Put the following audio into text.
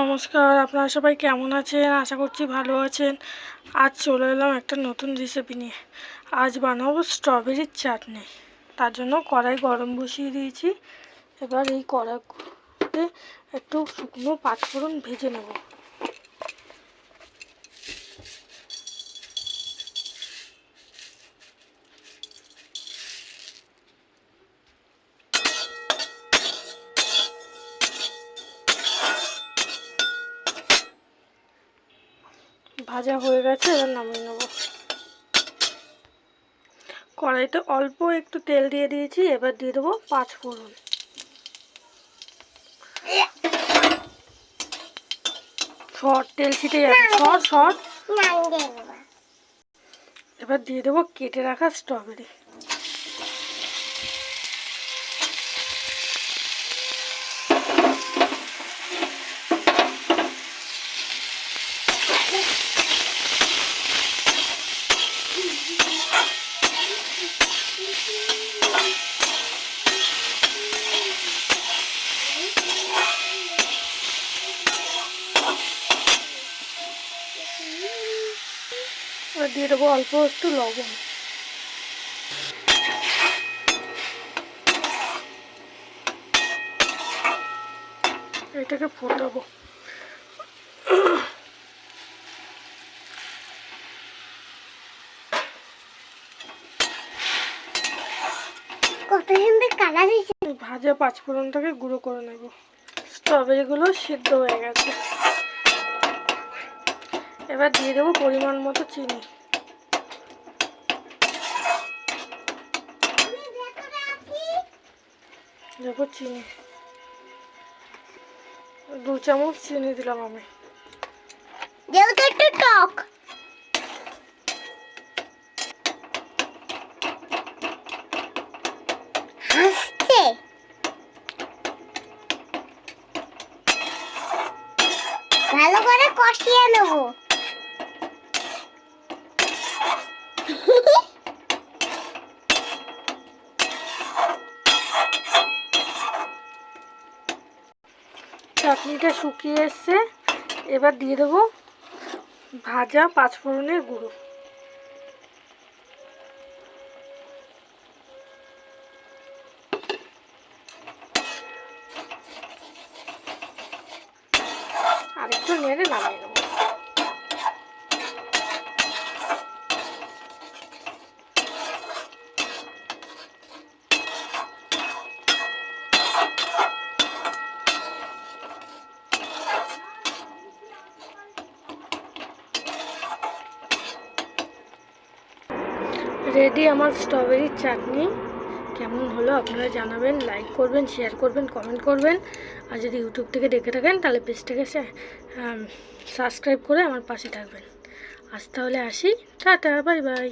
নমস্কার, আপনারা সবাই কেমন আছেন? আশা করছি ভালো আছেন। আজ চলে এলাম একটা নতুন রেসিপি নিয়ে। আজ বানাবো স্ট্রবেরির চাটনি। তার জন্য কড়াই গরম বসিয়ে দিয়েছি। এবার এই কড়াইতে একটু শুকনো পাঁচফোড়ন ভেজে নেব। ভাজা হয়ে গেছে এবার নামিয়ে নেব। কড়াইতে অল্প একটু তেল দিয়ে দিয়েছি এবার দিয়ে দেবো পাঁচ ফোড়ন। শর্ট তেল ছিটে যাবে। Short short. এবার দিয়ে দেবো কেটে রাখা স্ট্রবেরি এবার দিয়ে দেবো অল্প একটু লবণ। এটাকে ফোটাবো। কত সুন্দর কালার ভাজা পাঁচফোড়নটাকে গুঁড়ো করে নেব। স্ট্রবেরিগুলো সিদ্ধ হয়ে গেছে। এবার দিয়ে দেবো পরিমাণ মতো চিনি। দেখো চিনি। দু চামচ চিনি দিলাম আমি। একটু টক। ভালো করে কষিয়ে নেব। চাটনিটা শুকিয়ে এসছে। এবার দিয়ে দেবো ভাজা পাঁচফোড়নের গুঁড়ো। আর একটু নেড়ে নামিয়ে নেব রেডি আমার স্ট্রবেরির চাটনি। কেমন হলো আপনারা জানাবেন লাইক করবেন শেয়ার করবেন কমেন্ট করবেন। আর যদি ইউটিউব থেকে দেখে থাকেন, তাহলে পেজটাকে সাবস্ক্রাইব করে আমার পাশে থাকবেন। আজ তাহলে আসি। Tata bye bye